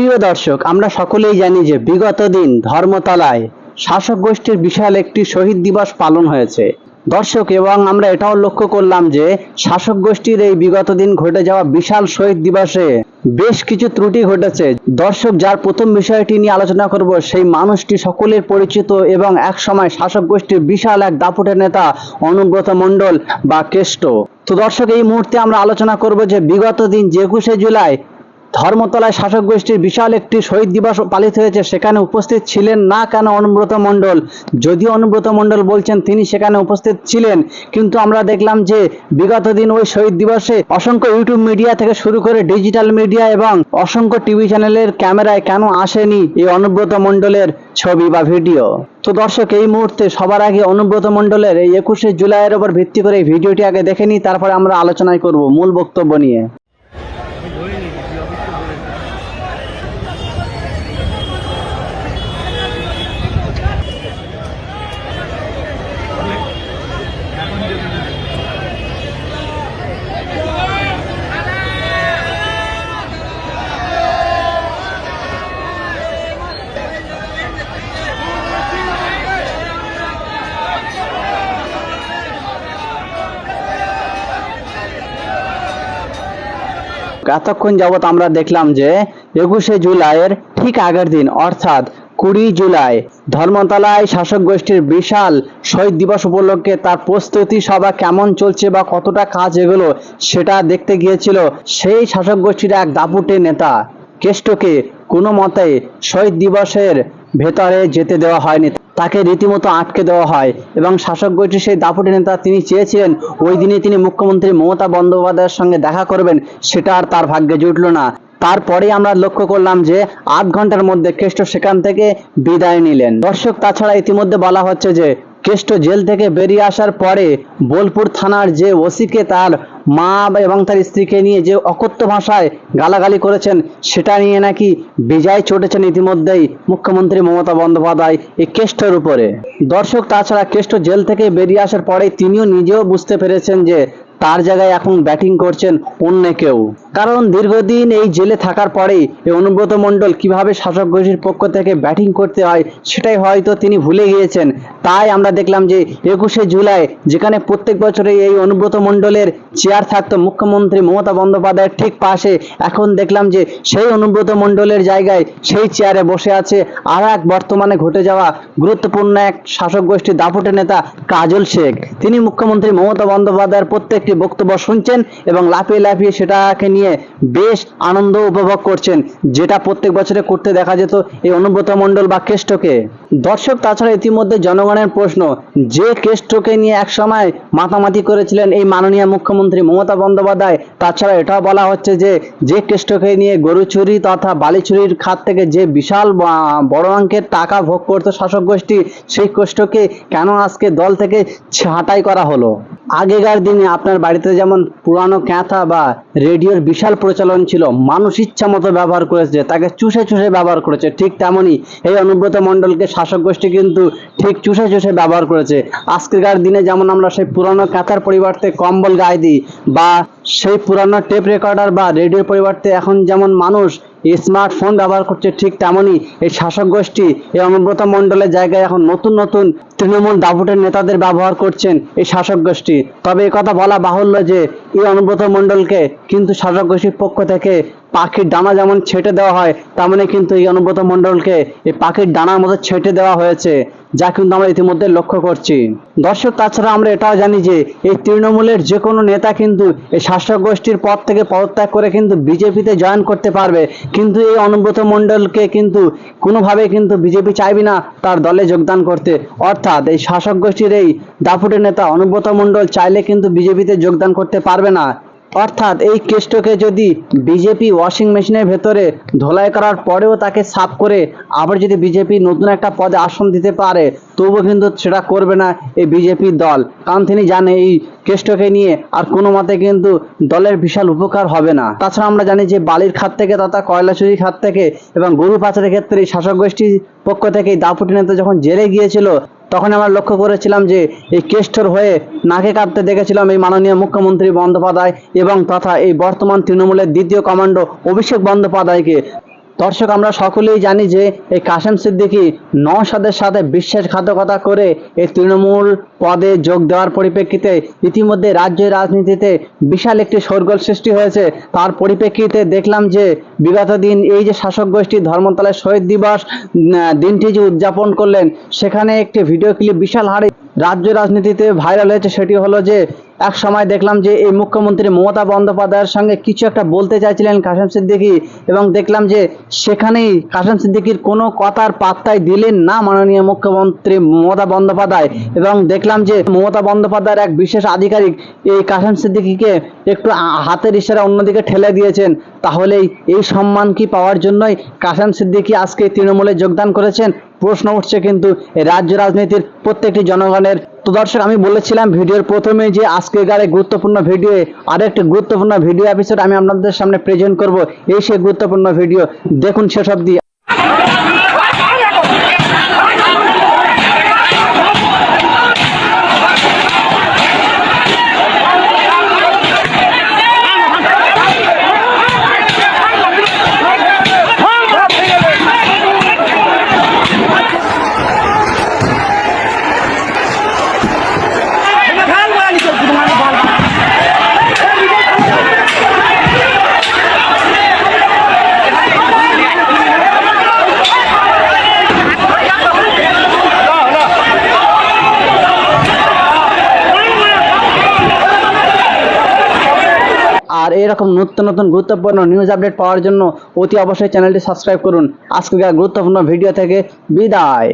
প্রিয় দর্শক, আমরা সকলেই জানি যে বিগত দিন ধর্মতলায় শাসক গোষ্ঠীর বিশাল একটি শহীদ দিবস পালন হয়েছে। দর্শক, এবং আমরা এটাও লক্ষ্য করলাম যে শাসক গোষ্ঠীর এই বিগত দিন ঘটে যাওয়া বিশাল শহীদ দিবসে বেশ কিছু ত্রুটি ঘটেছে। দর্শক, যার প্রথম বিষয়টি নিয়ে আলোচনা করব, সেই মানুষটি সকলের পরিচিত এবং এক সময় শাসক গোষ্ঠীর বিশাল এক দাপুটের নেতা অনুব্রত মণ্ডল বা কেষ্ট। তো দর্শক, এই মুহূর্তে আমরা আলোচনা করব যে বিগত দিন যে একুশে জুলাই ধর্মতলায় শাসক গোষ্ঠীর বিশাল একটি শহীদ দিবস পালিত হয়েছে। সেখানে উপস্থিত ছিলেন না কেন অনুব্রত মণ্ডল? যদিও অনুব্রত মণ্ডল বলছেন তিনি সেখানে উপস্থিত ছিলেন, কিন্তু আমরা দেখলাম যে বিগত দিন ওই শহীদ দিবসে অসংখ্য ইউটিউব মিডিয়া থেকে শুরু করে ডিজিটাল মিডিয়া এবং অসংখ্য টিভি চ্যানেলের ক্যামেরায় কেন আসেনি এই অনুব্রত মণ্ডলের ছবি বা ভিডিও? তো দর্শক, এই মুহূর্তে সবার আগে অনুব্রত মণ্ডলের এই একুশে জুলাইয়ের উপর ভিত্তি করে এই ভিডিওটি আগে দেখে নিই, তারপরে আমরা আলোচনায় করব মূল বক্তব্য নিয়ে। এতক্ষণ যাবত আমরা দেখলাম যে একুশে জুলাইয়ের ঠিক আগের দিন, অর্থাৎ কুড়ি জুলাই, ধর্মতলায় শাসক গোষ্ঠীর বিশাল শহীদ দিবস উপলক্ষে তার প্রস্তুতি সভা কেমন চলছে বা কতটা কাজ এগুলো সেটা দেখতে গিয়েছিল সেই শাসক গোষ্ঠীর এক দাপুটে নেতা। কেষ্টকে কোনো মতে শহীদ দিবসের ভেতরে যেতে দেওয়া হয়নি। তাকে রীতিমতো আটকে দেওয়া হয় এবং শাসক গোষ্ঠীর সেই দাপুটে নেতা তিনি চেয়েছিলেন, ওই দিনে তিনি মুখ্যমন্ত্রী মমতা বন্দ্যোপাধ্যায়ের সঙ্গে দেখা করবেন, সেটা আর তার ভাগ্যে জুটল না। তারপরে আমরা লক্ষ্য করলাম যে আধ ঘণ্টার মধ্যে কেষ্ট সেখান থেকে বিদায় নিলেন। দর্শক, তাছাড়া ইতিমধ্যে বলা হচ্ছে যে, কেষ্ট জেল থেকে বেরিয়ে আসার পরে বোলপুর থানার যে ওসিকে তার মা এবং তার স্ত্রীকে নিয়ে যে অকথ্য ভাষায় গালাগালি করেছেন, সেটা নিয়ে নাকি বেজায় চটেছেন ইতিমধ্যেই মুখ্যমন্ত্রী মমতা বন্দ্যোপাধ্যায় এই কেষ্টর উপরে। দর্শক, তাছাড়া কেষ্ট জেল থেকে বেরিয়ে আসার পরে তিনিও নিজেও বুঝতে পেরেছেন যে তার জায়গায় এখন ব্যাটিং করছেন অন্য কেউ। কারণ দীর্ঘদিন এই জেলে থাকার পরেই এই অনুব্রত মণ্ডল কীভাবে শাসক গোষ্ঠীর পক্ষ থেকে ব্যাটিং করতে হয়, সেটাই হয়তো তিনি ভুলে গিয়েছেন। তাই আমরা দেখলাম যে একুশে জুলাই, যেখানে প্রত্যেক বছরে এই অনুব্রত মণ্ডলের চেয়ার থাকতো মুখ্যমন্ত্রী মমতা বন্দ্যোপাধ্যায়ের ঠিক পাশে, এখন দেখলাম যে সেই অনুব্রত মণ্ডলের জায়গায় সেই চেয়ারে বসে আছে আর এক বর্তমানে ঘটে যাওয়া গুরুত্বপূর্ণ এক শাসক গোষ্ঠীর দাপুটে নেতা কাজল শেখ। তিনি মুখ্যমন্ত্রী মমতা বন্দ্যোপাধ্যায়ের প্রত্যেকটি বক্তব্য শুনছেন এবং লাফিয়ে লাফিয়ে সেটাকে নিয়ে বেশ আনন্দ উপভোগ করছেন, যেটা প্রত্যেক বছরে করতে দেখা যেত এই অনুব্রত মণ্ডল বা কেষ্টকে। দর্শক, তাছাড়া ইতিমধ্যে জনগণের প্রশ্ন, যে কেষ্টকে নিয়ে এক সময় মাতামাতি করেছিলেন এই মাননীয় মুখ্যমন্ত্রী মমতা বন্দ্যোপাধ্যায়, তাছাড়া এটাও বলা হচ্ছে যে যে কেষ্টকে নিয়ে গরু চুরি তথা বালি চুরির খাত থেকে যে বিশাল বড় অঙ্কের টাকা ভোগ করতো শাসক গোষ্ঠী, সেই কেষ্টকে কেন আজকে দল থেকে ছাঁটাই করা হলো? আগেকার দিনে আপনার বাড়িতে যেমন পুরানো ক্যাথা বা রেডিওর বিশাল প্রচলন ছিল, মানুষ ইচ্ছা মতো ব্যবহার করেছে, তাকে চুষে চুষে ব্যবহার করেছে, ঠিক তেমনই এই অনুব্রত মণ্ডলকে শাসক গোষ্ঠী কিন্তু ঠিক চুষে চুষে ব্যবহার করেছে। আজকের দিনে যেমন আমরা সেই পুরানো ক্যাথার পরিবর্তে কম্বল গায়ে দিই বা সেই পুরানো টেপ রেকর্ডার বা রেডিওর পরিবর্তে এখন যেমন মানুষ স্মার্টফোন ব্যবহার করছে, ঠিক তেমনই এই শাসক গোষ্ঠী, এই অনুব্রত মণ্ডলের জায়গায় এখন নতুন নতুন তৃণমূল দাপুটের নেতাদের ব্যবহার করছেন এই শাসক গোষ্ঠী। তবে কথা বলা বাহুল্য যে, এই অনুব্রত মণ্ডলকে কিন্তু শাসক গোষ্ঠীর পক্ষ থেকে পাখির ডানা যেমন ছেটে দেওয়া হয় তেমনি কিন্তু এই অনুব্রত মণ্ডলকে এই পাখির ডানার মতো ছেটে দেওয়া হয়েছে, যা কিন্তু আমরা ইতিমধ্যে লক্ষ্য করছি। দর্শক, তাছাড়া আমরা এটাও জানি যে, এই তৃণমূলের যে কোনো নেতা কিন্তু এই শাসক গোষ্ঠীর পদ থেকে পদত্যাগ করে কিন্তু বিজেপিতে জয়েন করতে পারবে। কিন্তু এই অনুব্রত মণ্ডলকে কিন্তু কোনোভাবে কিন্তু বিজেপি চাইবে না তার দলে যোগদান করতে। অর্থাৎ এই শাসক গোষ্ঠীর এই দাপুটের নেতা অনুব্রত মণ্ডল চাইলে কিন্তু বিজেপিতে যোগদান করতে পারবে না। অর্থাৎ এই কেষ্টকে যদি বিজেপি ওয়াশিং মেশিনের ভেতরে ধোলাই করার পরেও তাকে সাফ করে আবার যদি বিজেপি নতুন একটা পদে আসন দিতে পারে, তবুও কিন্তু সেটা করবে না এই বিজেপির দল। কারণ তিনি জানে এই কেষ্টকে নিয়ে আর কোনো মতে কিন্তু দলের বিশাল উপকার হবে না। তাছাড়া আমরা জানি যে বালির খাত থেকে তথা কয়লা চুরির খাত থেকে এবং গরু পাচারের ক্ষেত্রে এই শাসক গোষ্ঠীর পক্ষ থেকে দাপুটি নেতা যখন জেলে গিয়েছিল তখন আমরা লক্ষ্য করেছিলাম যে এই কেষ্টর হয়ে নাকে কাঁপতে দেখেছিলাম এই মাননীয় মুখ্যমন্ত্রী বন্দ্যোপাধ্যায় এবং তথা এই বর্তমান তৃণমূলের দ্বিতীয় কমান্ডো অভিষেক বন্দ্যোপাধ্যায়কে। দর্শক, আমরা সকলেই জানি যে এই কাশেম সিদ্দিকী নওশাদের সাথে বিশ্বাসঘাতকতা করে এই তৃণমূল পদে যোগ দেওয়ার পরিপ্রেক্ষিতে ইতিমধ্যে রাজ্যের রাজনীতিতে বিশাল একটি শোরগোল সৃষ্টি হয়েছে। তার পরিপ্রেক্ষিতে দেখলাম যে বিগত দিন এই যে শাসক গোষ্ঠী ধর্মতলায় শহীদ দিবস দিনটি যে উদযাপন করলেন, সেখানে একটি ভিডিও ক্লিপ বিশাল হারে রাজ্য রাজনীতিতে ভাইরাল হয়েছে। সেটি হলো যে এক সময় দেখলাম যে এই মুখ্যমন্ত্রী মমতা বন্দ্যোপাধ্যায়ের সঙ্গে কিছু একটা বলতে চাইছিলেন কাশেম সিদ্দিকী এবং দেখলাম যে সেখানেই কাশেম সিদ্দিকীর কোনো কথার পাত্তাই দিলেন না মাননীয় মুখ্যমন্ত্রী মমতা বন্দ্যোপাধ্যায়। এবং দেখলাম যে মমতা বন্দ্যোপাধ্যায়ের এক বিশেষ আধিকারিক এই কাশেম সিদ্দিকীকে একটু হাতের ইশারা অন্যদিকে ঠেলে দিয়েছেন। তাহলেই এই সম্মান কি পাওয়ার জন্যই কাশেম সিদ্দিকী আজকে তৃণমূলে যোগদান করেছেন? প্রশ্ন উঠছে কিন্তু রাজ্য রাজনীতির প্রত্যেকটি জনগণের। তো দর্শক, আমি বলেছিলাম ভিডিওর প্রথমে যে আজকেকার এই গুরুত্বপূর্ণ ভিডিও আর আরেকটি গুরুত্বপূর্ণ ভিডিও এপিসোড আমি আপনাদের সামনে প্রেজেন্ট করব। এই সেই গুরুত্বপূর্ণ ভিডিও, দেখুন সেসব দিয়ে আর এরকম নতুন নতুন গুরুত্বপূর্ণ নিউজ আপডেট পাওয়ার জন্য অতি অবশ্যই চ্যানেলটি সাবস্ক্রাইব করুন। আজকে গুরুত্বপূর্ণ ভিডিও থেকে বিদায়।